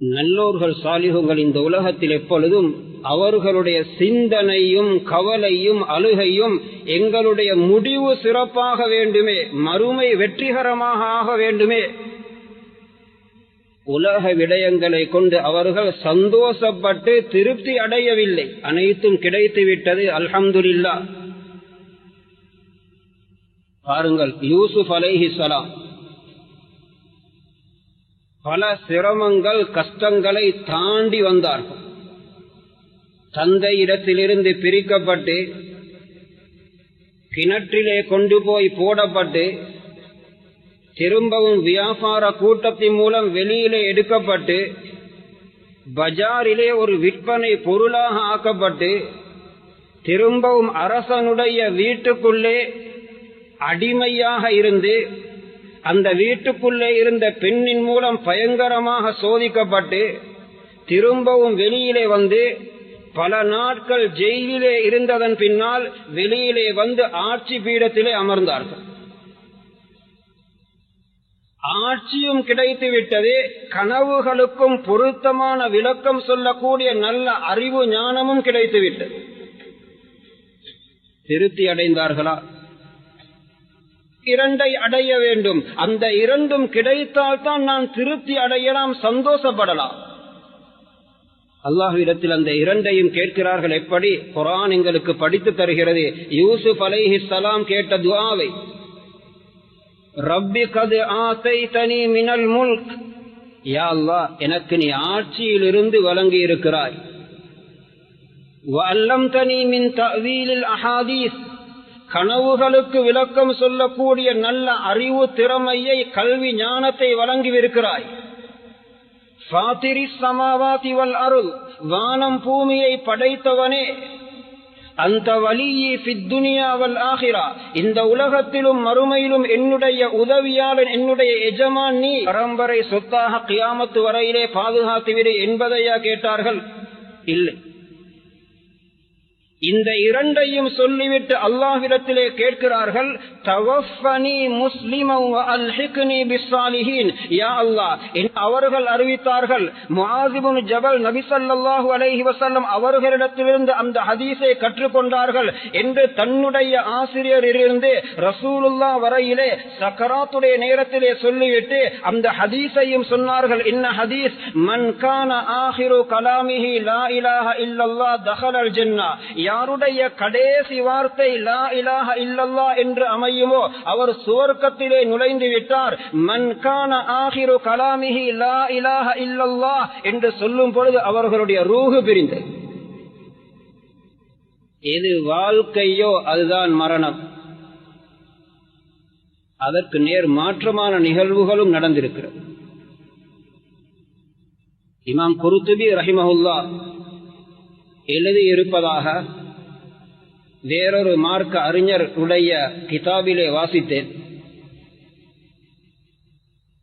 நல்லோர்கள் சாலிகுகள் இந்த உலகத்தில் எப்பொழுதும் அவர்களுடைய சிந்தனையும் கவலையும் அழுகையும் எங்களுடைய முடிவு சிறப்பாக வேண்டுமே மறுமை வெற்றிகரமாக ஆக வேண்டுமே. உலக விடயங்களை கொண்டு அவர்கள் சந்தோஷப்பட்டு திருப்தி அடையவில்லை. அனைத்தும் கிடைத்து விட்டது பாருங்கள் யூசுப் அலைஹிசலாம் பல சிரமங்கள் கஷ்டங்களை தாண்டி வந்தார்கள். தந்தை இடத்திலிருந்து பிரிக்கப்பட்டு கிணற்றிலே கொண்டு போய் போடப்பட்டு திரும்பவும் வியாபார கூட்டத்தின் மூலம் வெளியிலே எடுக்கப்பட்டு பஜாரிலே ஒரு விற்பனை பொருளாக ஆக்கப்பட்டு திரும்பவும் அரசனுடைய வீட்டுக்குள்ளே அடிமையாக இருந்து அந்த வீட்டுக்குள்ளே இருந்த பெண்ணின் மூலம் பயங்கரமாக சோதிக்கப்பட்டு திரும்பவும் வெளியிலே வந்து பல நாட்கள் ஜெயிலிலே இருந்ததன் பின்னால் வெளியிலே வந்து ஆட்சி பீடத்திலே அமர்ந்தார்கள். ஆட்சியும் கிடைத்து விட்டது. கனவுகளுக்கும் பொருத்தமான விளக்கம் சொல்லக்கூடிய நல்ல அறிவு ஞானமும் கிடைத்து விட்டது. திருப்தி அடைந்தார்களா? இரண்டை அடைய வேண்டும். அந்த இரண்டும் கிடைத்தால் தான் நான் திருப்தி அடையலாம் சந்தோஷப்படலாம். அல்லாஹுவிடத்தில் அந்த இரண்டையும் கேட்கிறார்கள் எப்படி? குரான் எங்களுக்கு படித்து தருகிறது. யூசுப் அலைஹி சலாம் கேட்ட துவாவை ரப்பி கது ஆசை தனி மினல் முல்க். யா அல்லா எனக்கு நீ ஆட்சியில் இருந்து வழங்கி இருக்கிறாய் வல்லம் தனி மின் தவீலில் அஹாதீஸ். கனவுகளுக்கு விளக்கம் சொல்லக்கூடிய நல்ல அறிவு திறமையை கல்வி ஞானத்தை வழங்கிவிருக்கிறாய் சமாவாதி வல் அருள் வானம் பூமியை படைத்தவனே. அந்த வலியை பித்துனியாவல் ஆகிறா இந்த உலகத்திலும் மறுமையிலும் என்னுடைய உதவியாளன் என்னுடைய எஜமான் நீ. பரம்பரை சொத்தாக கியாமத்து வரையிலே பாதுகாத்துவிடு என்பதையா கேட்டார்கள்? இல்லை. இந்த இரண்டையும் சொல்லிவிட்டு அல்லாஹ்விடத்திலே கேட்கிறார்கள் தவஃபனி முஸ்லிமம் யா அல்லாஹ் அவர்கள் அறிவித்தார்கள் முஆசிபுன் ஜபல் நபி ஸல்லல்லாஹு அலைஹி வஸல்லம் அவர்களிடத்திலிருந்து அந்த ஹதீஸை கற்றுக்கொண்டார்கள் என்று தன்னுடைய ஆசிரியரிலிருந்து ரசூலுல்லா வரையிலே சக்கராத்துடைய நேரத்திலே சொல்லிவிட்டு அந்த ஹதீஸையும் சொன்னார்கள் இன்ன ஹதீஸ் மன்கான ஆஹிரு கலாமிஹி லா இலாஹ இல்லல்லா தஹலல் ஜென்னா. யாருடைய கடைசி வார்த்தை லா இலாஹ இல்லல்லா என்று அமையுமோ அவர் சுவர்க்கத்திலே நுழைந்து விட்டார். மன்கான ஆகிரு கலாமிஹி லா இலாஹ இல்லல்லா என்று சொல்லும் பொழுது அவர்களுடைய ரூகு பிரிந்தது. எது வாழ்க்கையோ அதுதான் மரணம். அதற்கு நேர் மாற்றமான நிகழ்வுகளும் நடந்திருக்கிறது. இமாம் குருத்துபி ரஹிமஹுல்லா எழுதி இருப்பதாக வேறொரு மார்க்க அறிஞர் உடைய கிதாபிலே வாசித்தேன்.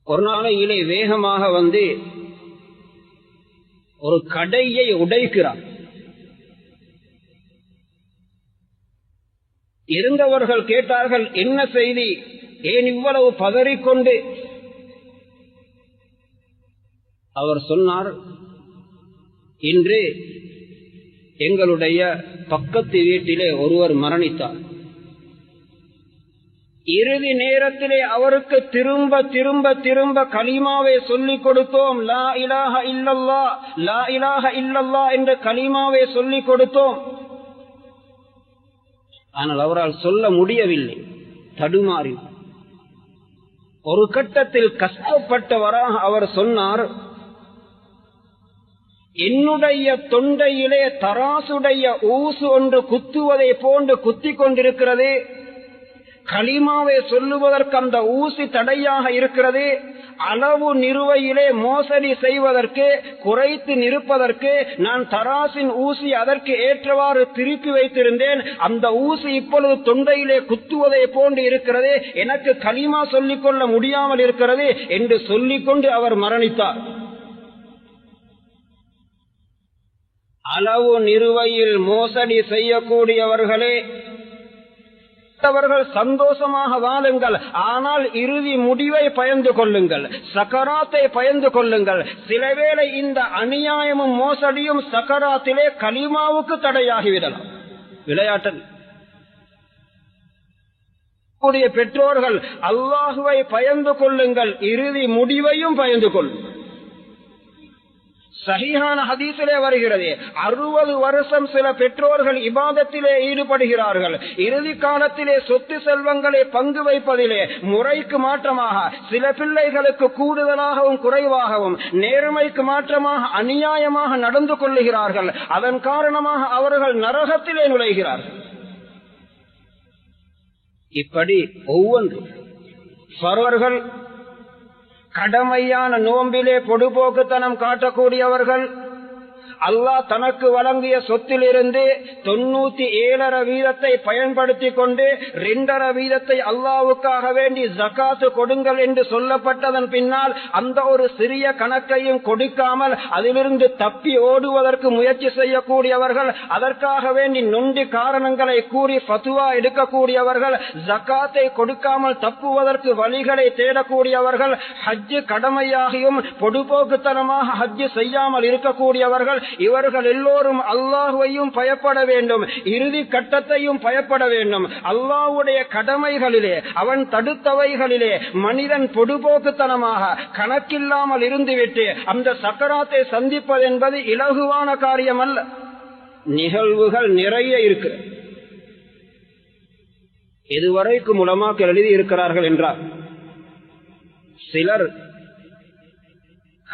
ஒரு நாளையிலே வேகமாக வந்து ஒரு கடையை உடைக்கிறார். இருந்தவர்கள் கேட்டார்கள் என்ன செய்தி? ஏன் இவ்வளவு பதறிக்கொண்டு? அவர் சொன்னார் இன்று எங்களுடைய பக்கத்து வீட்டிலே ஒருவர் மரணித்தார். இறுதி நேரத்திலே அவருக்கு திரும்ப திரும்ப திரும்ப கலிமாவை சொல்லிக் கொடுத்தோம். லா இலாக இல்லல்லா லா இலாக இல்லல்லா என்ற கலிமாவை சொல்லிக் கொடுத்தோம். ஆனால் அவரால் சொல்ல முடியவில்லை. தடுமாறி ஒரு கட்டத்தில் கஷ்டப்பட்டவராக அவர் சொன்னார் என்னுடைய தொண்டையிலே தராசுடைய ஊசு ஒன்று குத்துவதை போன்று குத்தி கொண்டிருக்கிறது. களிமாவை சொல்லுவதற்கு அந்த ஊசி தடையாக இருக்கிறது. அளவு நிறுவையிலே மோசடி செய்வதற்கு குறைத்து நிற்பதற்கு நான் தராசின் ஊசி அதற்கு ஏற்றவாறு திருப்பி வைத்திருந்தேன். அந்த ஊசி இப்பொழுது தொண்டையிலே குத்துவதை போன்று இருக்கிறது. எனக்கு களிமா சொல்லிக்கொள்ள முடியாமல் இருக்கிறது என்று சொல்லிக்கொண்டு அவர் மரணித்தார். அளவு நிறுவையில் மோசடி செய்யக்கூடியவர்களே அவர்கள் சந்தோஷமாக வாழுங்கள். ஆனால் இறுதி முடிவை பயந்து கொள்ளுங்கள். சக்கராத்தை பயந்து கொள்ளுங்கள். சிலவேளை இந்த அநியாயமும் மோசடியும் சக்கராத்திலே கலிமாவுக்கு தடையாகிவிடலாம். விளையாட்டல். கூடிய பெற்றோர்கள் அல்லாஹுவை பயந்து கொள்ளுங்கள். இறுதி முடிவையும் பயந்து கொள்ளுங்கள் சகிஹான ஹதீசிலே வருகிறது. அறுபது வருஷம் சில பெற்றோர்கள் இபாதத்திலே ஈடுபடுகிறார்கள். இறுதி காலத்திலே சொத்து செல்வங்களை பங்கு வைப்பதிலே முறைக்கு மாற்றமாக சில பிள்ளைகளுக்கு கூடுதலாகவும் குறைவாகவும் நேர்மைக்கு மாற்றமாக அநியாயமாக நடந்து கொள்ளுகிறார்கள். அதன் காரணமாக அவர்கள் நரகத்திலே நுழைகிறார்கள். இப்படி ஒவ்வொன்றும் சர்வர்கள் கடமையான நோம்பிலே பொடுபோக்குத்தனம் காட்டக்கூடியவர்கள் அல்லாஹ் தனக்கு வழங்கிய சொத்திலிருந்து தொண்ணூத்தி ஏழரை வீதத்தை பயன்படுத்தி கொண்டு ரெண்டரை வீதத்தை அல்லாவுக்காக வேண்டி ஜக்காத்து கொடுங்கள் என்று சொல்லப்பட்டதன் பின்னால் அந்த ஒரு சிறிய கணக்கையும் கொடுக்காமல் அதிலிருந்து தப்பி ஓடுவதற்கு முயற்சி செய்யக்கூடியவர்கள் அதற்காக வேண்டி நொண்டி காரணங்களை கூறி பத்துவா எடுக்கக்கூடியவர்கள் ஜக்காத்தை கொடுக்காமல் தப்புவதற்கு வழிகளை தேடக்கூடியவர்கள் ஹஜ்ஜு கடமையாகியும் பொடுபோக்குத்தனமாக ஹஜ்ஜு செய்யாமல் இருக்கக்கூடியவர்கள் இவர்கள் எல்லோரும் அல்லாஹுவையும் பயப்பட வேண்டும். இறுதி கட்டத்தையும் பயப்பட வேண்டும். அல்லாஹுடைய கடமைகளிலே அவன் தடுத்தவைகளிலே மனிதன் பொடுபோக்குத்தனமாக கணக்கில்லாமல் இருந்துவிட்டு அந்த சக்கராத்தை சந்திப்பது என்பது இலகுவான காரியம் அல்ல நிகழ்வுகள் நிறைய இருக்கு. இதுவரைக்கும் உலமாக்கள் எழுதி இருக்கிறார்கள் என்றார் சிலர்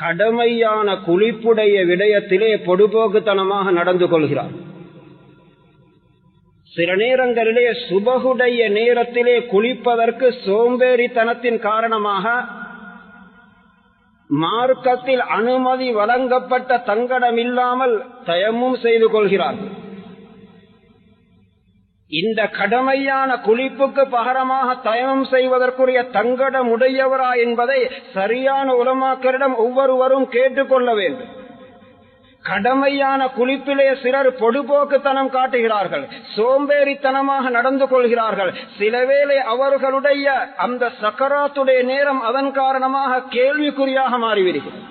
கடமையான குளிப்புடைய விடயத்திலே பொடுபோக்குத்தனமாக நடந்து கொள்கிறார். சில நேரங்களிலே சுபகுடைய நேரத்திலே குளிப்பதற்கு சோம்பேறித்தனத்தின் காரணமாக மார்க்கத்தில் அனுமதி வழங்கப்பட்ட தங்கடம் இல்லாமல் தயமும் செய்து கொள்கிறார்கள். இந்த கடமையான குளிப்புக்கு பகரமாக தயமம் செய்வதற்குரிய தங்கடம் உடையவரா என்பதை சரியான உலமாக்கரிடம் ஒவ்வொருவரும் கேட்டுக்கொள்ள வேண்டும். கடமையான குளிப்பிலே சிலர் பொடுபோக்குத்தனம் காட்டுகிறார்கள் சோம்பேறித்தனமாக நடந்து கொள்கிறார்கள். சிலவேளை அவர்களுடைய அந்த சக்கராத்துடைய நேரம் அதன் காரணமாக கேள்விக்குறியாக மாறிவிடுகிறது.